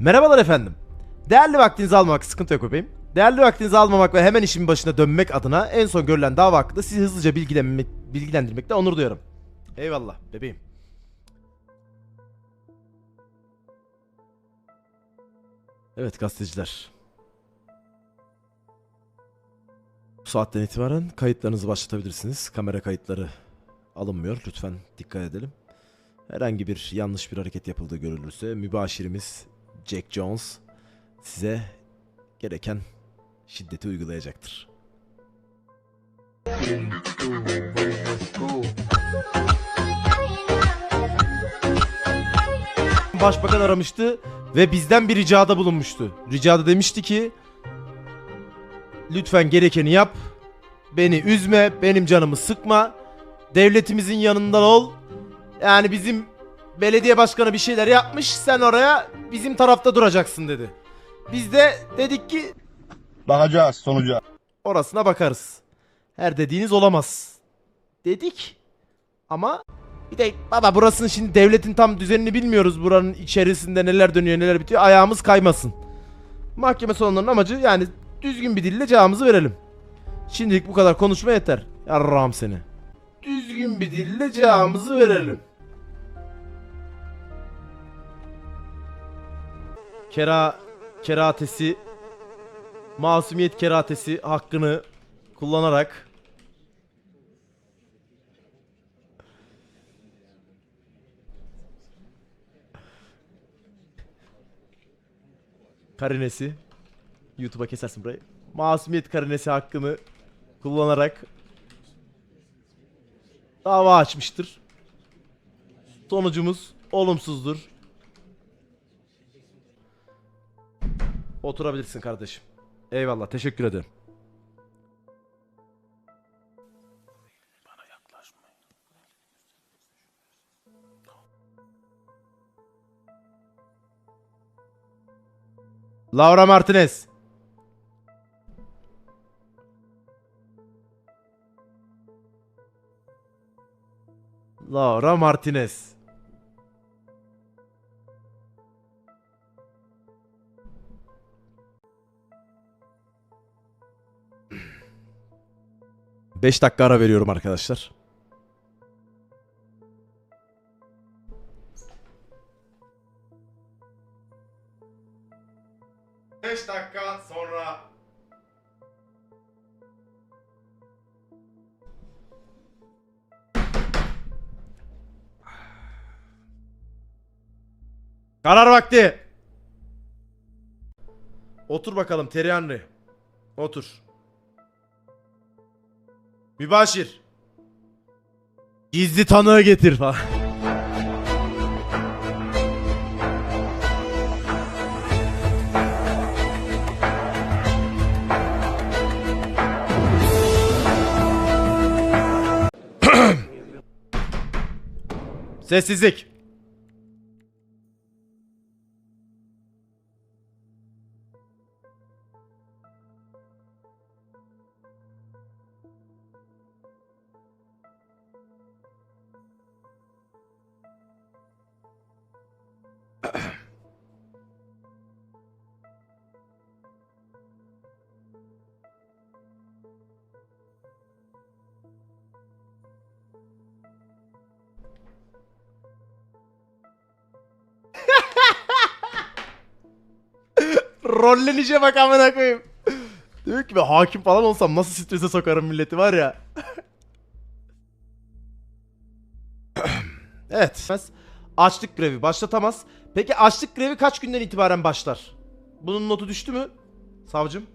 Merhabalar efendim. Değerli vaktinizi almamak sıkıntı yok bebeğim. Değerli vaktinizi almamak ve hemen işimin başına dönmek adına en son görülen dava hakkında sizi hızlıca bilgilenmek, bilgilendirmekte onur duyuyorum. Eyvallah bebeğim. Evet gazeteciler. Bu saatten itibaren kayıtlarınızı başlatabilirsiniz. Kamera kayıtları alınmıyor. Lütfen dikkat edelim. Herhangi bir yanlış bir hareket yapıldığı görülürse mübaşirimiz Jack Jones size gereken şiddeti uygulayacaktır. Başbakan aramıştı ve bizden bir ricada bulunmuştu. Ricada demişti ki lütfen gerekeni yap. Beni üzme, benim canımı sıkma. Devletimizin yanından ol. Yani bizim belediye başkanı bir şeyler yapmış. Sen oraya bizim tarafta duracaksın dedi. Biz de dedik ki Bakacağız sonuca. orasına bakarız. Her dediğiniz olamaz. Dedik. Ama bir de baba burasının şimdi devletin tam düzenini bilmiyoruz. Buranın içerisinde neler dönüyor neler bitiyor. Ayağımız kaymasın. Mahkeme salonlarının amacı yani düzgün bir dille cevabımızı verelim. Şimdilik bu kadar konuşma yeter. Yarram seni. Düzgün bir dille cevabımızı verelim. Kera keratesi masumiyet keratesi hakkını kullanarak karinesi YouTube'a kesersin burayı. Masumiyet karinesi hakkını kullanarak dava açmıştır. Sonucumuz olumsuzdur. Oturabilirsin kardeşim. Eyvallah teşekkür ederim. Laura Martinez. Laura Martinez. Beş dakika ara veriyorum arkadaşlar. Beş dakika sonra Karar vakti. Otur bakalım Terry Henry. Otur. Mübaşir. Gizli tanığı getir falan. Sessizlik. Rollenişe bak amına koyayım. Diyor ki ben hakim falan olsam nasıl strese sokarım milleti var ya. evet. Açlık grevi başlatamaz. Peki açlık grevi kaç günden itibaren başlar? Bunun notu düştü mü? Savcım.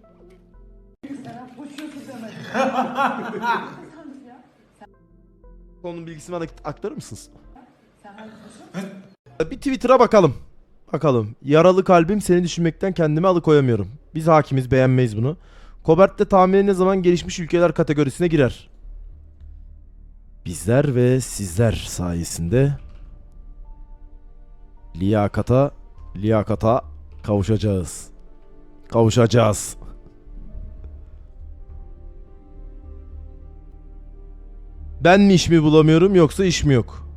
Konunun bilgisini bana aktarır mısınız? Bir Twitter'a bakalım. Bakalım. Yaralı kalbim seni düşünmekten kendimi alıkoyamıyorum. Biz hakimiz beğenmeyiz bunu. Kobert de tahmini ne zaman gelişmiş ülkeler kategorisine girer. Bizler ve sizler sayesinde liyakata liyakata kavuşacağız. Kavuşacağız. Ben mi iş mi bulamıyorum yoksa iş mi yok?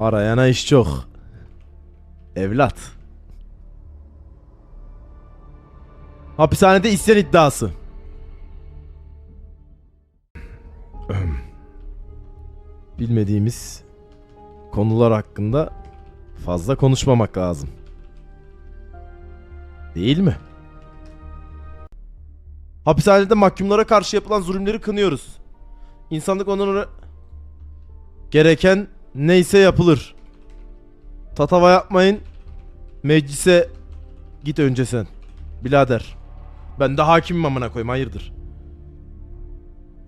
Arayana iş çok. Evlat. Hapishanede isyan iddiası. Bilmediğimiz konular hakkında fazla konuşmamak lazım. Değil mi? Hapishanede mahkumlara karşı yapılan zulümleri kınıyoruz. İnsanlık onlara gereken neyse yapılır. Tatava yapmayın. Meclise git önce sen. Bilader. Ben de hakimim amına koyayım hayırdır.